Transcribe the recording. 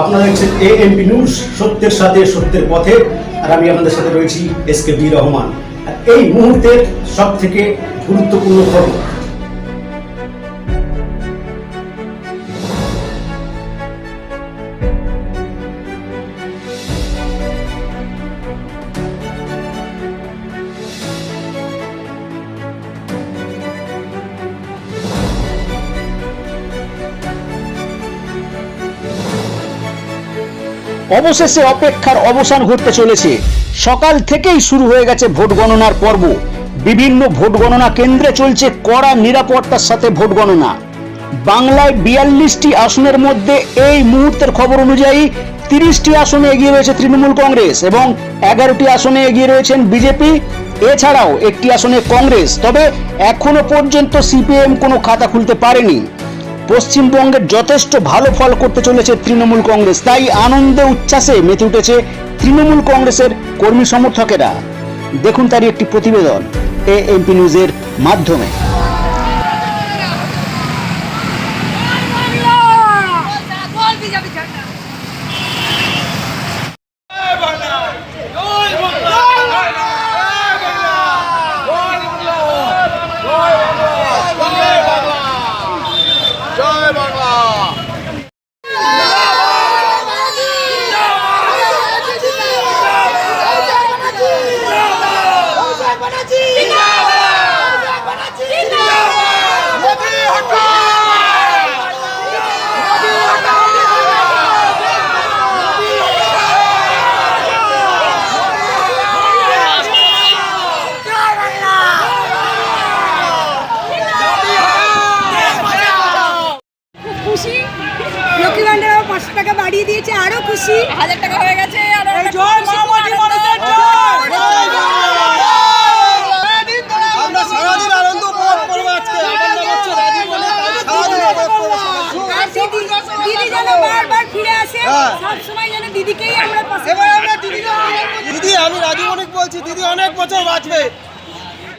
আপনারা দেখছেন এ MP news সত্যের সাথে সত্যের পথে, আর আমি আপনাদের সাথে রয়েছি এস কে বি রহমান। আর এই মুহূর্তের সব থেকে গুরুত্বপূর্ণ খবর অবশেষে অপেক্ষার অবসান ঘটতে চলেছে। সকাল থেকেই শুরু হয়ে গেছে ভোট গণনার পর্ব। বিভিন্ন ভোট গণনা কেন্দ্রে চলছে কড়া নিরাপত্তার সাথে ভোট গণনা। বাংলায় বিয়াল্লিশটি আসনের মধ্যে এই মুহূর্তের খবর অনুযায়ী তিরিশটি আসনে এগিয়ে রয়েছে তৃণমূল কংগ্রেস এবং এগারোটি আসনে এগিয়ে রয়েছেন বিজেপি। এছাড়াও একটি আসনে কংগ্রেস। তবে এখনও পর্যন্ত সিপিএম কোনো খাতা খুলতে পারেনি। পশ্চিমবঙ্গের যথেষ্ট ভালো ফল করতে চলেছে তৃণমূল কংগ্রেস। তাই আনন্দে উচ্ছ্বাসে মেতে উঠেছে তৃণমূল কংগ্রেসের কর্মী সমর্থকেরা। দেখুন তারই একটি প্রতিবেদন এ এমপি নিউজের মাধ্যমে। 啊 দিয়েছে আরও খুশি হাজার টাকা হয়ে গেছে হচ্ছে যেন বারবার ফিরে আসে হ্যাঁ। যেন দিদিকেই আমরা দিদি দিদি আমি রাজীব অনেক বলছি দিদি অনেক বছর বাঁচবে